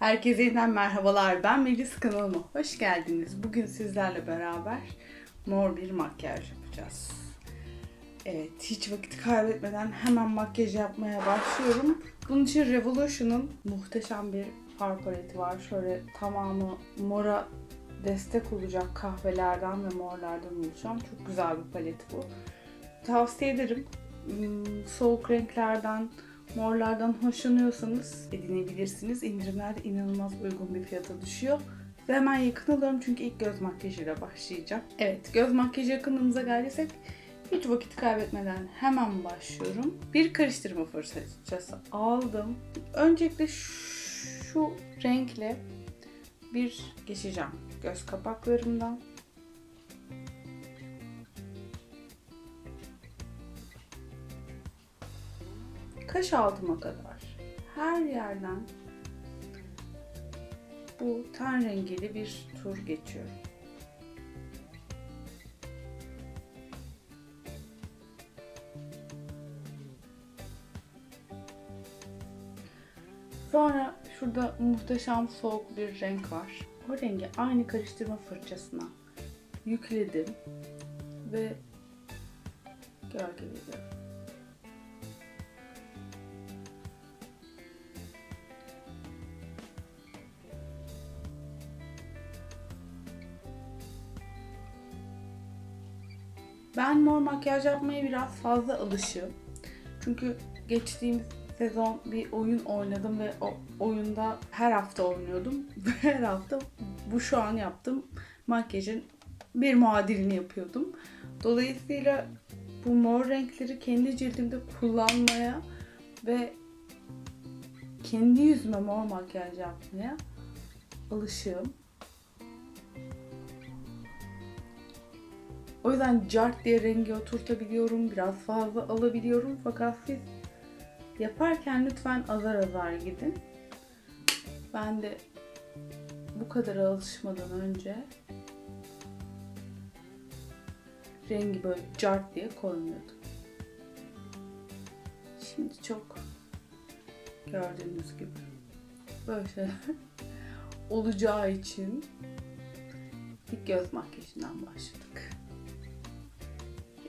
Herkese yeniden merhabalar. Ben Melis kanalıma hoş geldiniz. Bugün sizlerle beraber mor bir makyaj yapacağız. Evet, hiç vakit kaybetmeden hemen makyaj yapmaya başlıyorum. Bunun için Revolution'un muhteşem bir far paleti var. Şöyle tamamı mora destek olacak kahvelerden ve morlardan oluşan çok güzel bir palet bu. Tavsiye ederim. Hmm, Soğuk renklerden, morlardan hoşlanıyorsanız edinebilirsiniz. İndirimlerde inanılmaz uygun bir fiyata düşüyor. Ve hemen yakın alıyorum çünkü ilk göz makyajıyla başlayacağım. Evet, göz makyajı yakınımıza geldiysek hiç vakit kaybetmeden hemen başlıyorum. Bir karıştırma fırçası aldım. Öncelikle şu renkle bir geçeceğim göz kapaklarımdan. Kaş altıma kadar her yerden bu ten rengiyle bir tur geçiyorum. Sonra şurada muhteşem soğuk bir renk var. O rengi aynı karıştırma fırçasına yükledim ve gölgeliyorum. Ben mor makyaj yapmaya biraz fazla alışığım. Çünkü geçtiğimiz sezon bir oyun oynadım ve o oyunda her hafta oynuyordum. her hafta bu şu an yaptığım makyajın bir muadilini yapıyordum. Dolayısıyla bu mor renkleri kendi cildimde kullanmaya ve kendi yüzüme mor makyaj yapmaya alışığım. O yüzden cart diye rengi oturtabiliyorum, biraz fazla alabiliyorum. Fakat siz yaparken lütfen azar azar gidin. Ben de bu kadar alışmadan önce rengi böyle cart diye koymuyordum. Şimdi çok gördüğünüz gibi böyle şeyler olacağı için ilk göz makyajından başladık.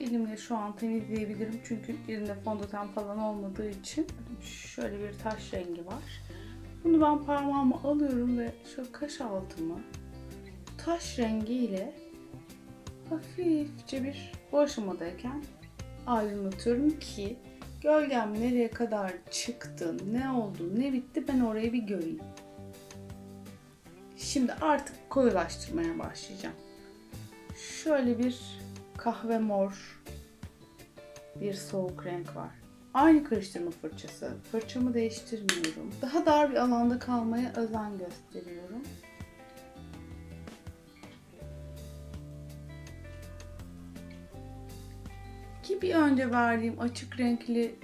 Elimle şu an temizleyebilirim çünkü elimde fondöten falan olmadığı için şöyle bir taş rengi var. Bunu ben parmağıma alıyorum ve şu kaş altımı taş rengiyle hafifçe bir bu aşamadayken aydınlatıyorum ki gölgem nereye kadar çıktı, ne oldu, ne bitti ben orayı bir göreyim. Şimdi artık koyulaştırmaya başlayacağım. Şöyle bir kahve mor bir soğuk renk var. Aynı karıştırma fırçası. Fırçamı değiştirmiyorum. Daha dar bir alanda kalmaya özen gösteriyorum. Ki bir önce verdiğim açık renkli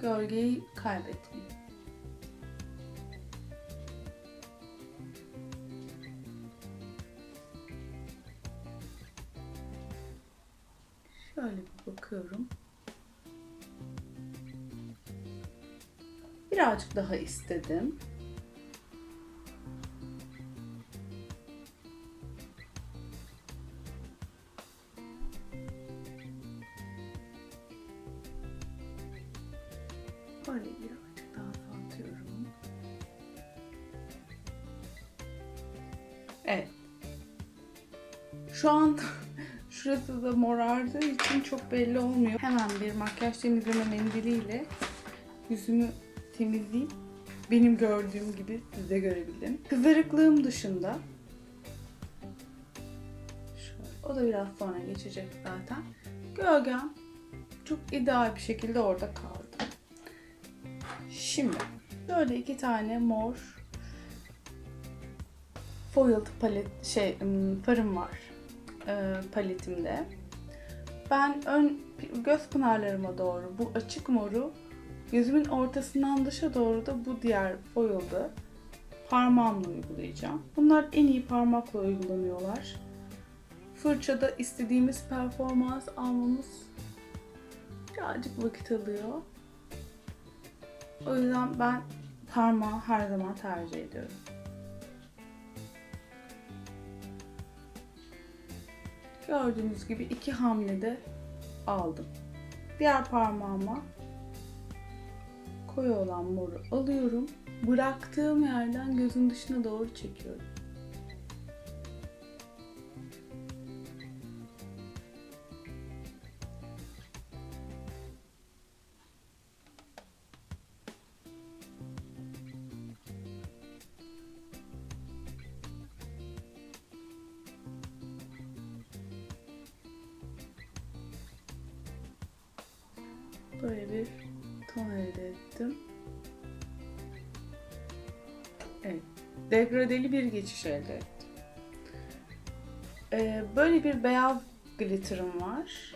gölgeyi kaybetmeyeyim. Şöyle bir bakıyorum. Birazcık daha istedim. Orayı birazcık daha atıyorum. Evet. Şu an şurası da morardığı için çok belli olmuyor. Hemen bir makyaj temizleme mendiliyle yüzümü temizleyeyim. Benim gördüğüm gibi siz de görebilin. Kızarıklığım dışında o da biraz sonra geçecek zaten. Gölgem çok ideal bir şekilde orada kaldı. Şimdi böyle iki tane mor foiled palet şey farım var e, paletimde. Ben ön göz pınarlarıma doğru bu açık moru Gözümün ortasından dışa doğru da bu diğer foil'ı parmağımla uygulayacağım. Bunlar en iyi parmakla uygulanıyorlar. Fırçada istediğimiz performans almamız birazcık vakit alıyor. O yüzden ben parmağı her zaman tercih ediyorum. Gördüğünüz gibi iki hamlede aldım. Diğer parmağıma koyu olan moru alıyorum. Bıraktığım yerden gözün dışına doğru çekiyorum. Böyle bir ton elde ettim. Evet. Degradeli bir geçiş elde ettim. Ee, böyle bir beyaz glitter'ım var.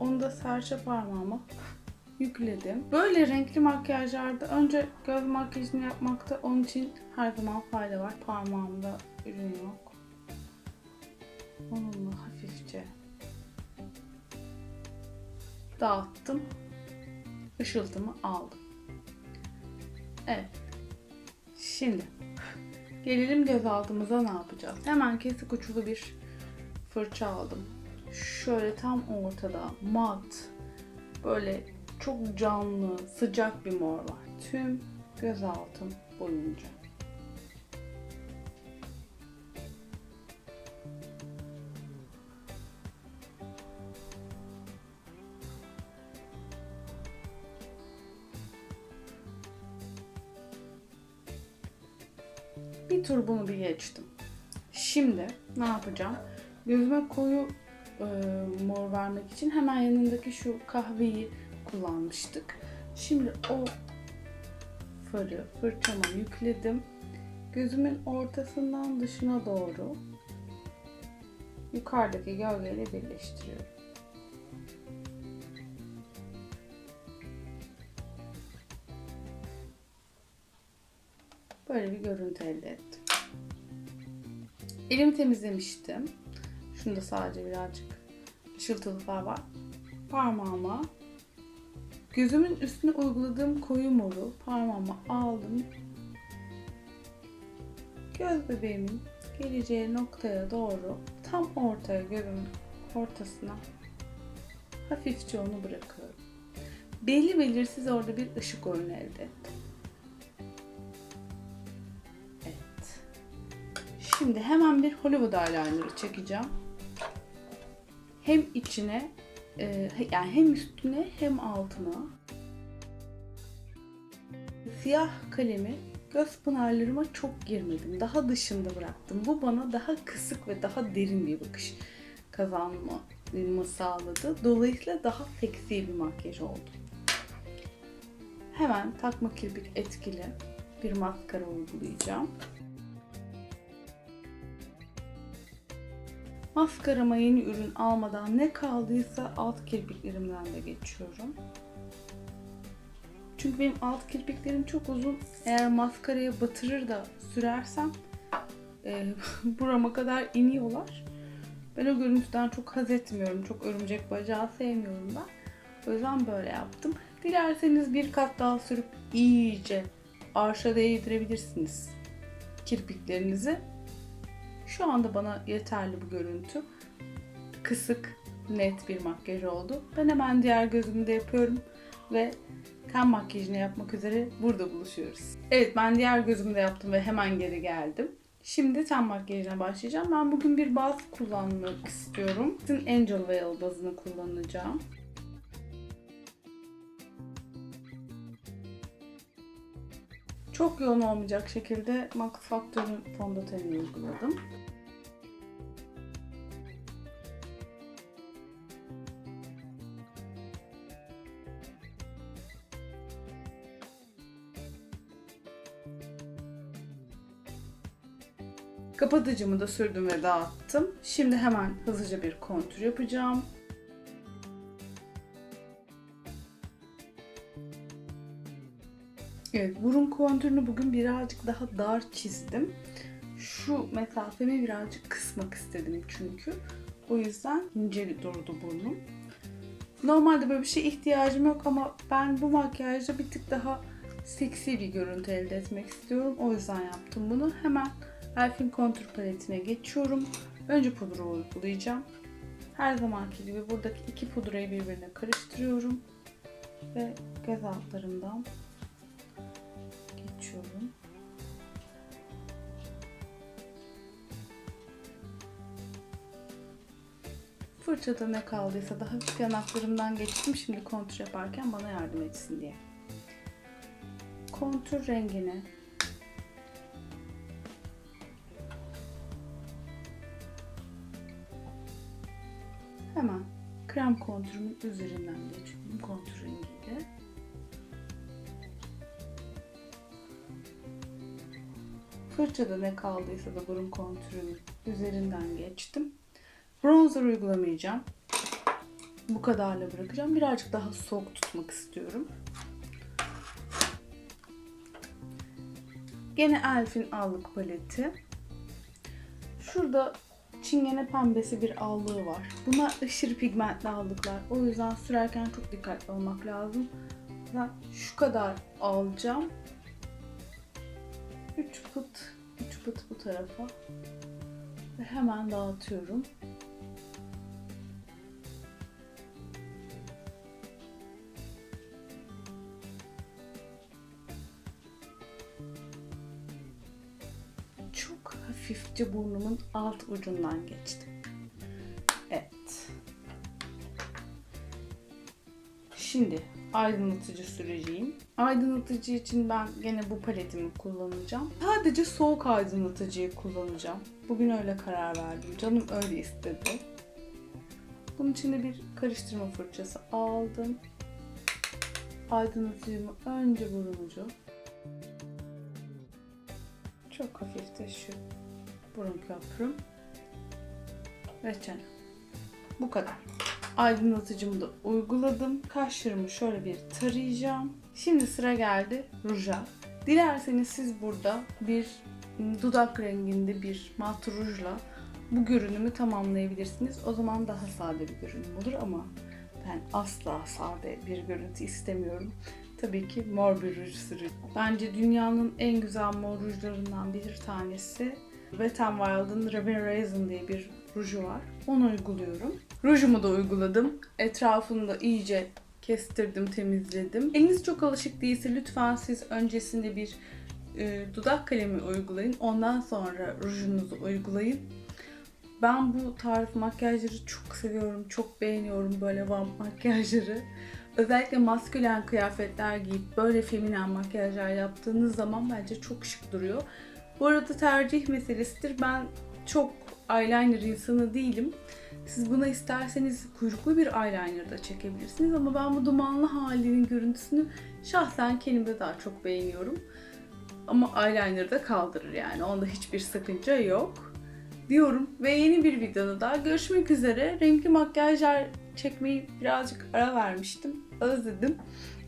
Onu da serçe parmağıma yükledim. Böyle renkli makyajlarda önce göz makyajını yapmakta onun için her zaman fayda var. Parmağımda ürün yok. Onunla hafifçe dağıttım. Işıltımı aldım. Evet. Şimdi gelelim göz altımıza ne yapacağız? Hemen kesik uçlu bir fırça aldım. Şöyle tam ortada mat böyle çok canlı sıcak bir mor var. Tüm göz altım boyunca. Tur bunu bir geçtim. Şimdi ne yapacağım? Gözüme koyu e, mor vermek için hemen yanındaki şu kahveyi kullanmıştık. Şimdi o farı fırçama yükledim. Gözümün ortasından dışına doğru yukarıdaki gölgeyle birleştiriyorum. Böyle bir görüntü elde ettim. Elimi temizlemiştim. Şunda sadece birazcık ışıltılıklar var. Parmağıma gözümün üstüne uyguladığım koyu moru parmağıma aldım. Göz bebeğimin geleceği noktaya doğru tam ortaya gözümün ortasına hafifçe onu bırakıyorum. Belli belirsiz orada bir ışık oyunu elde ettim. Şimdi hemen bir Hollywood eyeliner'ı çekeceğim. Hem içine e, yani hem üstüne hem altına siyah kalemi göz pınarlarıma çok girmedim. Daha dışında bıraktım. Bu bana daha kısık ve daha derin bir bakış kazanmamı sağladı. Dolayısıyla daha seksi bir makyaj oldu. Hemen takma kirpik etkili bir maskara uygulayacağım. Maskarama yeni ürün almadan ne kaldıysa alt kirpiklerimden de geçiyorum. Çünkü benim alt kirpiklerim çok uzun. Eğer maskaraya batırır da sürersem e, burama kadar iniyorlar. Ben o görüntüden çok haz etmiyorum. Çok örümcek bacağı sevmiyorum ben. O yüzden böyle yaptım. Dilerseniz bir kat daha sürüp iyice arşa değdirebilirsiniz kirpiklerinizi. Şu anda bana yeterli bu görüntü. Kısık, net bir makyaj oldu. Ben hemen diğer gözümü de yapıyorum ve ten makyajını yapmak üzere burada buluşuyoruz. Evet ben diğer gözümü de yaptım ve hemen geri geldim. Şimdi ten makyajına başlayacağım. Ben bugün bir baz kullanmak istiyorum. Angel Veil bazını kullanacağım. Çok yoğun olmayacak şekilde Max Factor'ın fondötenini uyguladım. Kapatıcımı da sürdüm ve dağıttım. Şimdi hemen hızlıca bir kontür yapacağım. Evet, burun kontürünü bugün birazcık daha dar çizdim. Şu mesafemi birazcık kısmak istedim çünkü. O yüzden ince durdu burnum. Normalde böyle bir şey ihtiyacım yok ama ben bu makyajda bir tık daha seksi bir görüntü elde etmek istiyorum. O yüzden yaptım bunu. Hemen Elf'in kontür paletine geçiyorum. Önce pudra uygulayacağım. Her zamanki gibi buradaki iki pudrayı birbirine karıştırıyorum. Ve göz altlarından Fırçada ne kaldıysa da hafif yanaklarımdan geçtim. Şimdi kontür yaparken bana yardım etsin diye. Kontür rengini hemen krem kontürümün üzerinden geçiyorum. Kontür rengiyle. Fırçada ne kaldıysa da burun kontürünün üzerinden geçtim. Bronzer uygulamayacağım. Bu kadarla bırakacağım. Birazcık daha soğuk tutmak istiyorum. Gene Elf'in allık paleti. Şurada çingene pembesi bir allığı var. Bunlar aşırı pigmentli allıklar. O yüzden sürerken çok dikkatli olmak lazım. Ben şu kadar alacağım. 3 pıt, 3 pıt bu tarafa. Ve hemen dağıtıyorum. Hafifçe burnumun alt ucundan geçti. Evet. Şimdi aydınlatıcı süreceğim. Aydınlatıcı için ben gene bu paletimi kullanacağım. Sadece soğuk aydınlatıcıyı kullanacağım. Bugün öyle karar verdim. Canım öyle istedi. Bunun için de bir karıştırma fırçası aldım. Aydınlatıcımı önce burun ucu. Çok hafif de şu burun köprüm. Ve çene. Bu kadar. Aydınlatıcımı da uyguladım. Kaşlarımı şöyle bir tarayacağım. Şimdi sıra geldi ruja. Dilerseniz siz burada bir dudak renginde bir mat rujla bu görünümü tamamlayabilirsiniz. O zaman daha sade bir görünüm olur ama ben asla sade bir görüntü istemiyorum. Tabii ki mor bir ruj sürüyorum. Bence dünyanın en güzel mor rujlarından bir tanesi Wet n Wild'ın Robin Raisin diye bir ruju var. Onu uyguluyorum. Rujumu da uyguladım. Etrafını da iyice kestirdim, temizledim. Eliniz çok alışık değilse lütfen siz öncesinde bir e, dudak kalemi uygulayın. Ondan sonra rujunuzu uygulayın. Ben bu tarz makyajları çok seviyorum, çok beğeniyorum böyle vamp makyajları. Özellikle maskülen kıyafetler giyip böyle feminen makyajlar yaptığınız zaman bence çok şık duruyor. Bu arada tercih meselesidir. Ben çok eyeliner insanı değilim. Siz buna isterseniz kuyruklu bir eyeliner da çekebilirsiniz ama ben bu dumanlı halinin görüntüsünü şahsen kendimde daha çok beğeniyorum. Ama eyeliner da kaldırır yani. Onda hiçbir sakınca yok diyorum ve yeni bir videoda daha görüşmek üzere. Renkli makyajlar çekmeyi birazcık ara vermiştim. Özledim.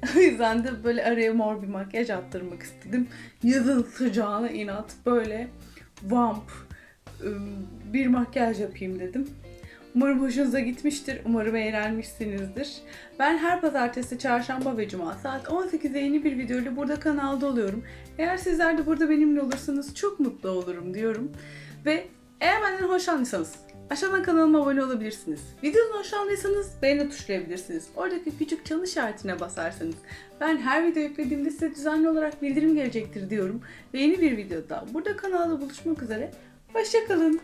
O yüzden de böyle araya mor bir makyaj attırmak istedim. Yazın sıcağına inat böyle vamp bir makyaj yapayım dedim. Umarım hoşunuza gitmiştir. Umarım eğlenmişsinizdir. Ben her pazartesi, çarşamba ve cuma saat 18'de yeni bir videoyla burada kanalda oluyorum. Eğer sizler de burada benimle olursanız çok mutlu olurum diyorum. Ve eğer benden hoşlandıysanız aşağıdan kanalıma abone olabilirsiniz. Videodan hoşlandıysanız beğeni tuşlayabilirsiniz. Oradaki küçük çan işaretine basarsanız ben her video yüklediğimde size düzenli olarak bildirim gelecektir diyorum. Ve yeni bir videoda burada kanalda buluşmak üzere. Hoşçakalın.